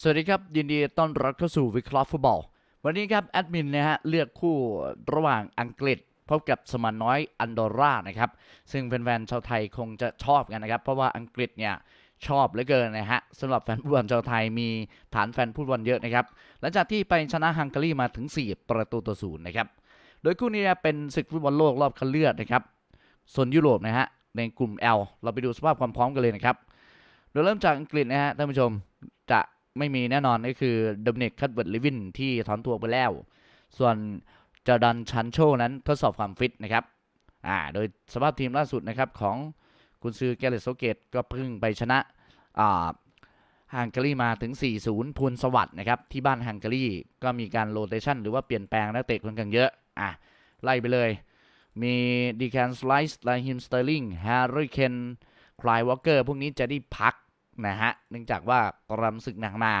สวัสดีครับ ยินดีต้อนรับเข้าสู่วิเคราะห์ฟุตบอล วันนี้ครับ แอดมินนะฮะ เลือกคู่ระหว่างอังกฤษ พบกับสมานน้อยอันดอร่านะครับ ซึ่งแฟนๆชาวไทยคงจะชอบกันนะครับ เพราะว่าอังกฤษเนี่ยชอบเหลือเกินนะฮะสำหรับแฟนฟุตบอลชาวไทยมีฐานแฟนฟุตบอลเยอะนะครับ หลังจากที่ไปชนะฮังการีมาถึง 4 ประตูต่อศูนย์นะครับ โดยคู่นี้เเป็นศึกฟุตบอลโลกรอบคัดเลือกนะครับโซนยุโรปนะฮะในกลุ่ม L เราไปดูสภาพความพร้อมกันเลยนะครับโดยเริ่มจากอังกฤษนะฮะท่านผู้ชม ไม่มีแน่นอนก็คือโดมินิกคัตเวิร์ดลิวินที่ถอนตัวไปแล้ว ส่วนจอร์ดันชันโชนั้นทดสอบความฟิตนะครับอ่าโดยสภาพทีมล่าสุดนะครับของกุนซือแกเรตโซเกตก็เพิ่งไปชนะอ่าฮังการีมาถึง 4-0 พูนสวัสด์นะครับ ที่บ้านฮังการีก็มีการโรเตชันหรือว่าเปลี่ยนแปลงนักเตะค่อนข้างเยอะ อะ ไล่ไปเลย มีดีแคนสไลส์ไลฮิมสเตอร์ลิงแฮร์รี่เคนคลายวอลเกอร์ พวกนี้จะได้พัก นะฮะ เนื่องจากว่ากรำศึกหนักมา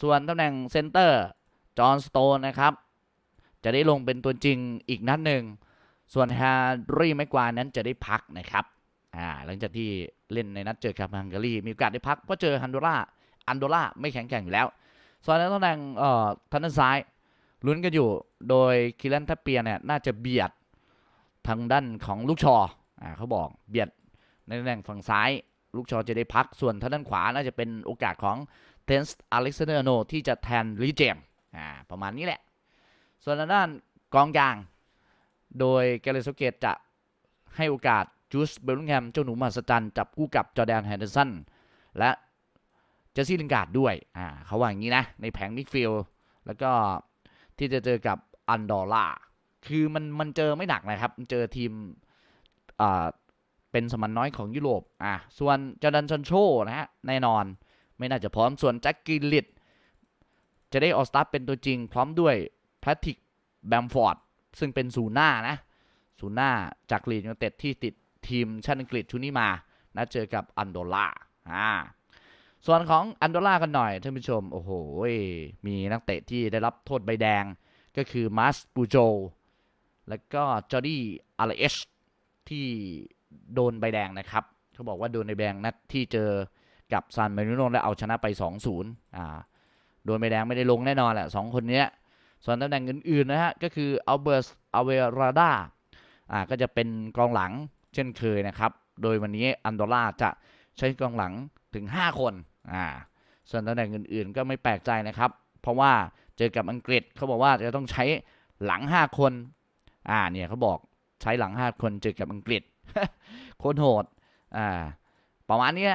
ส่วนตำแหน่งเซนเตอร์ จอห์นสโตนนะครับ จะได้ลงเป็นตัวจริงอีกนัดหนึ่ง ส่วนแฮร์รี่แม็กควานั้นจะได้พักนะครับอ่าหลังจากที่เล่นในนัดเจอกับฮังการีมีโอกาสได้พักเพราะเจอฮันโดราอันโดราไม่แข็งแกร่งอยู่แล้ว ส่วนในตำแหน่งเอ่อทางด้านซ้ายลุ้นกันอยู่โดยคิลันทัปเปียเนี่ยน่าจะเบียดทางด้านของลูกชออ่าเขาบอกเบียดในตำแหน่งฝั่งซ้าย ลูกชอจะได้พักส่วนทางด้านขวาน่าจะเป็นโอกาสของเทนส์อเล็กซานเดอร์โนที่จะแทนลิเจมอ่าประมาณนี้แหละ ส่วนทางด้านกองกลาง โดยแกเรโซเกตจะให้โอกาสจูสเบลลิงแฮมเจ้าหนูมหัศจรรย์จับคู่กับจอแดนแฮนเดอร์สันและเจสซี่ลิงการ์ดด้วยอ่าเขาว่าอย่างนี้นะ ในแผงมิดฟิลด์แล้วก็ที่จะเจอกับอันดอร่าคือมันมันเจอไม่หนักนะครับ เจอทีมอ่า เป็นสมันน้อยของยุโรปอะส่วนจอร์แดนชันโชนะฮะแน่นอนไม่น่าจะพร้อมส่วนแจ็คกิลลิตจะได้ออสตาร์เป็นตัวจริง พร้อมด้วยแพทริกแบมฟอร์ดซึ่งเป็นศูนย์หน้านะศูนย์หน้าจากลีดยูเต็ดที่ติดทีมชาติอังกฤษชุดนี้มานะเจอกับอันโดล่าอ่าส่วนของอันโดล่ากันหน่อยท่านผู้ชม โอ้โห มีนักเตะที่ได้รับโทษใบแดงก็คือมาสปูโจ แล้วก็จอร์ดี้อาร์เอชที่ โดนใบแดงนะครับเขาบอกว่าโดนใบแดงนัดที่เจอกับซานมาริโนและเอาชนะไป 2-0อ่าโดนใบแดงไม่ได้ลงแน่นอนแหละสองคนนี้ส่วนตำแหน่งอื่น ๆ นะฮะ ก็คืออัลเบิร์ตอเวราดาอ่าก็จะเป็นกองหลังเช่นเคยนะครับ โดยวันนี้อันโดล่าจะใช้กองหลังถึง 5 คนอ่าส่วนตำแหน่งอื่น ๆ ก็ไม่แปลกใจนะครับ เพราะว่าเจอกับอังกฤษเขาบอกว่าจะต้องใช้หลัง 5 คนอ่าเนี่ยเขาบอกใช้หลัง 5 คนเจอกับอังกฤษ โคตรโหดอ่าประมาณนี้ย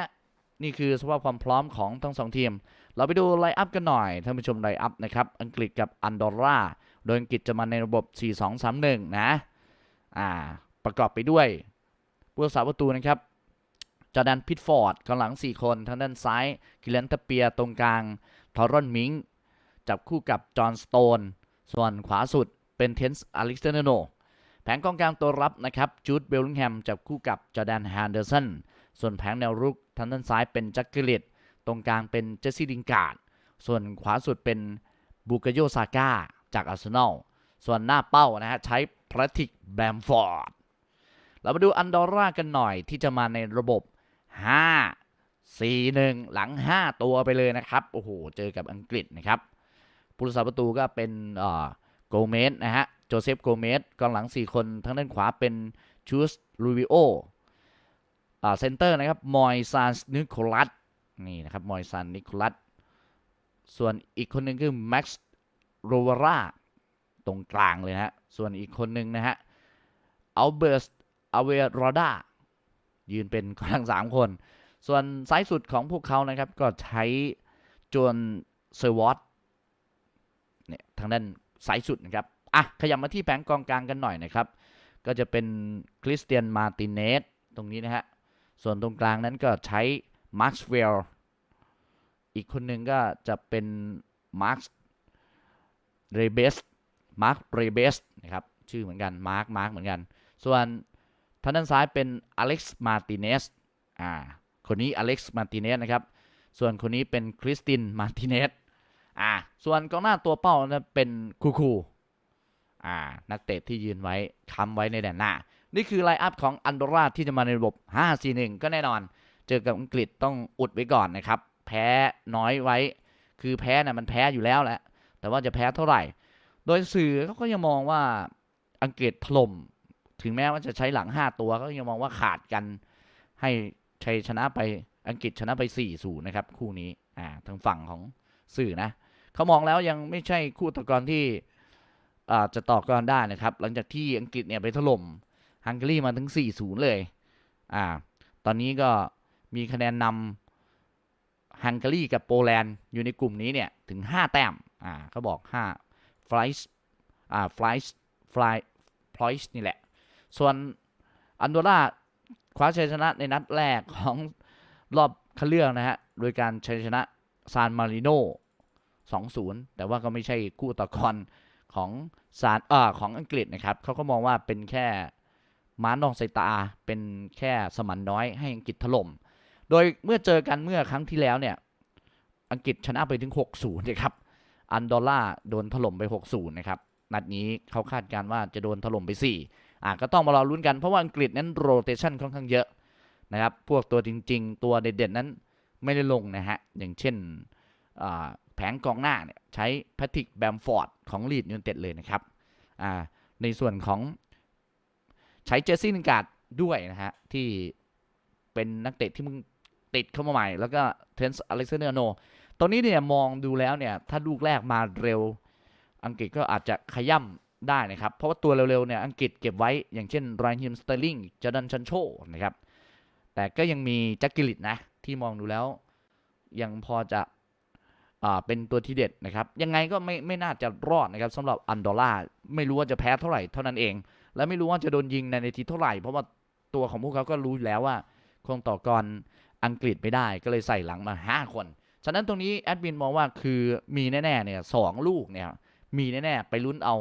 นี่คือสภาพความพร้อมของทั้งสองทีม เราไปดูไลน์อัพกันหน่อยท่านผู้ชมไลน์อัพนะครับ อังกฤษกับอันดอร่า โดยอังกฤษจะมาในระบบ 4-2-3-1 นะ อ่า ประกอบไปด้วยผู้รักษาประตูนะครับ จอแดนพิทฟอร์ดกองหลัง 4 คน ทางด้านซ้าย กิเลนตเปียตรงกลาง ทอรอนมิง จับคู่กับจอห์นสโตน ส่วนขวาสุดเป็นเทนส์อเล็กซานเดอร์โน แผงกองกลางตัวรับนะครับจูดเบลลิงแฮมจับคู่กับจอแดนแฮนเดอร์สันส่วนแผงแนวรุกทางด้านซ้ายเป็นแจ็คเกลิตตรงกลางเป็นเจสซี่ลิงการ์ดส่วนขวาสุดเป็นบูกโยซาก้าจากอาร์เซนอลส่วนหน้าเป้านะฮะใช้พลาติกแบมฟอร์ดเรามาดูอันดอร่ากันหน่อยที่จะมาในระบบ 5 4 1 หลัง 5 ตัวไปเลยนะครับ โอ้โห เจอกับอังกฤษนะครับผู้รักษาประตูก็เป็นโกเมสนะฮะ โจเซฟโกเมสกองหลัง 4 คนทั้งด้านขวาเป็นชูสลูวิโออ่าเซนเตอร์นะครับ มอยซานนิโคลัสนี่นะครับ มอยซานนิโคลัสส่วนอีกคนหนึ่งคือแม็กซ์โรวาราตรงกลางเลยนะฮะ ส่วนอีกคนหนึ่งนะฮะอัลเบิร์ตอเวรอดายืนเป็นกำลังสามคน ส่วนซ้ายสุดของพวกเขานะครับ ก็ใช้จวนเซอร์วอตเนี่ยทางด้านซ้ายสุดนะครับ อะขยับมาที่แผงกองกลางกันหน่อยนะครับ ก็จะเป็นคริสเตียนมาติเนสตรงนี้นะฮะ ส่วนตรงกลางนั้นก็ใช้มาร์คเวลอีกคนหนึ่งก็จะเป็นมาร์คเรเบสมาร์คเรเบสนะครับ ชื่อเหมือนกันมาร์คมาร์คเหมือนกัน ส่วนทางด้านซ้ายเป็นอเล็กซ์มาติเนสอ่าคนนี้อเล็กซ์มาติเนสนะครับ ส่วนคนนี้เป็นคริสตินมาติเนสอ่าส่วนกองหน้าตัวเป้านะเป็นคูคู อ่านักเตะที่ยืนไว้ค้ำไว้ในแดนหน้า นี่คือไลน์อัพของอันโดราที่จะมาในระบบ 5-4-1 ก็แน่นอน เจอกับอังกฤษต้องอุดไว้ก่อนนะครับ แพ้น้อยไว้ คือแพ้น่ะมันแพ้อยู่แล้วแหละ แต่ว่าจะแพ้เท่าไหร่ โดยสื่อเขาก็ยังมองว่าอังกฤษถล่ม ถึงแม้ว่าจะใช้หลัง 5 ตัวก็ยังมองว่าขาดกัน ให้ชัยชนะไป อังกฤษชนะไป4-0นะครับ คู่นี้ อ่า ทางฝั่งของสื่อนะ เขามองแล้วยังไม่ใช่คู่ต่อกรที่ จะต่อกรได้นะครับ หลังจากที่อังกฤษเนี่ยไปถล่มฮังการีมาถึง 4-0 เลย อ่า ตอนนี้ก็มีคะแนนนำฮังการีกับโปแลนด์อยู่ในกลุ่มนี้เนี่ยถึง 5 แต้ม อ่าเขาบอก5ฟลายส์อ่าฟลายส์ฟลายพลอยส์นี่แหละ ส่วนอันโดราคว้าชัยชนะในนัดแรกของรอบคัดเลือกนะฮะ โดยการชัยชนะซานมาริโน2-0 แต่ว่าก็ไม่ใช่คู่ต่อกร ของซานเอ่อของอังกฤษนะครับเขาก็มองว่าเป็นแค่ม้านองสายตาเป็นแค่สมันน้อยให้อังกฤษถล่ม โดยเมื่อเจอกันเมื่อครั้งที่แล้วเนี่ย อังกฤษชนะไปถึง 6-0นะครับ อันดอลล่าโดนถล่มไป 6-0 นะครับ นัดนี้เขาคาดการณ์ว่าจะโดนถล่มไป 4 อะก็ต้องมารอลุ้นกันเพราะว่าอังกฤษนั้นโรเตชันค่อนข้างเยอะนะครับ พวกตัวจริง ๆ ตัวเด็ดๆนั้นไม่ได้ลงนะฮะ อย่างเช่นอ่า แผงกองหน้าเนี่ยใช้แพทริกแบมฟอร์ดของลีดยูนเต็ดเลยนะครับอ่าในส่วนของใช้เจสซี่ลินการ์ดด้วยนะฮะที่เป็นนักเตะที่มึงติดเข้ามาใหม่ แล้วก็เทนส์อเล็กซานเดอร์โนตรงนี้เนี่ยมองดูแล้วเนี่ยถ้าลูกแรกมาเร็วอังกฤษก็อาจจะขย่ำได้นะครับ เพราะว่าตัวเร็วๆเนี่ยอังกฤษเก็บไว้อย่างเช่นไรฮิมสเตอร์ลิงจอร์แดนชันโชนะครับแต่ก็ยังมีแจ็คกิลิตนะที่มองดูแล้ว ยังพอจะ เป็นตัวที่เด็ดนะครับ ยังไงก็ไม่ไม่น่าจะรอดนะครับสำหรับอันดอร่าไม่รู้ว่าจะแพ้เท่าไหร่เท่านั้นเอง และไม่รู้ว่าจะโดนยิงในนาทีเท่าไหร่ เพราะว่าตัวของพวกเขาก็รู้แล้วว่าคงต่อกรอังกฤษไม่ได้ก็เลยใส่หลังมา 5 คน ฉะนั้นตรงนี้แอดมินมองว่าคือมีแน่ๆเนี่ยสองลูกเนี่ยมีแน่ๆไปลุ้นเอา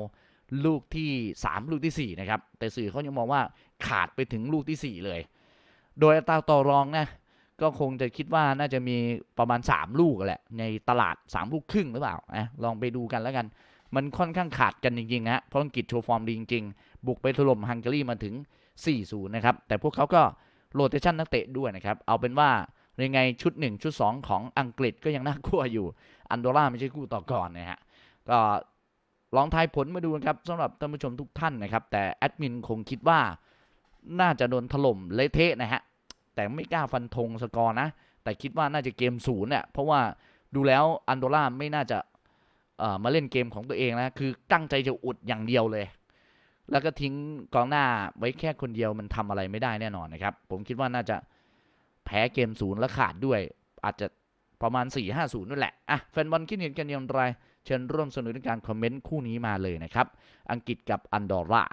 ลูกที่ 3 ลูกทีสี่ 4 นะครับ แต่สื่อเขายังมองว่าขาดไปถึงลูกทีสี่4 เลย โดยอัตราต่อรองนะ ก็คงจะคิดว่าน่าจะมีประมาณ 3 ลูกแหละ ในตลาด 3 ลูกครึ่งหรือเปล่านะลองไปดูกันแล้วกัน มันค่อนข้างขาดกันจริงๆนะเพราะอังกฤษโชว์ฟอร์มดีจริงๆ บุกไปถล่มฮังการีมาถึง 4-0 นะครับ แต่พวกเขาก็โรเตชันนักเตะด้วยนะครับ เอาเป็นว่ายังไงชุด 1 ชุด 2 ของอังกฤษก็ยังน่ากลัวอยู่ อันโดร่าไม่ใช่คู่ต่อก่อนนะฮะก็ลองทายผลมาดูนะครับสำหรับท่านผู้ชมทุกท่านนะครับ แต่แอดมินคงคิดว่าน่าจะโดนถล่มเละเทะนะฮะ แต่ไม่กล้าฟันธงสกอร์นะ แต่คิดว่าน่าจะเกมศูนย์เนี่ยเพราะว่าดูแล้วอันโดร่าไม่น่าจะมาเล่นเกมของตัวเองนะ คือตั้งใจจะอุดอย่างเดียวเลย แล้วก็ทิ้งกองหน้าไว้แค่คนเดียวมันทำอะไรไม่ได้แน่นอนนะครับ ผมคิดว่าน่าจะแพ้เกมศูนย์และขาดด้วย อาจจะประมาณ 4 5 0นั่นแหละ อะ แฟนบอลคิดเห็นกันอย่างไร เชิญร่วมสนุนในการคอมเมนต์คู่นี้มาเลยนะครับ อังกฤษกับอันดอร่า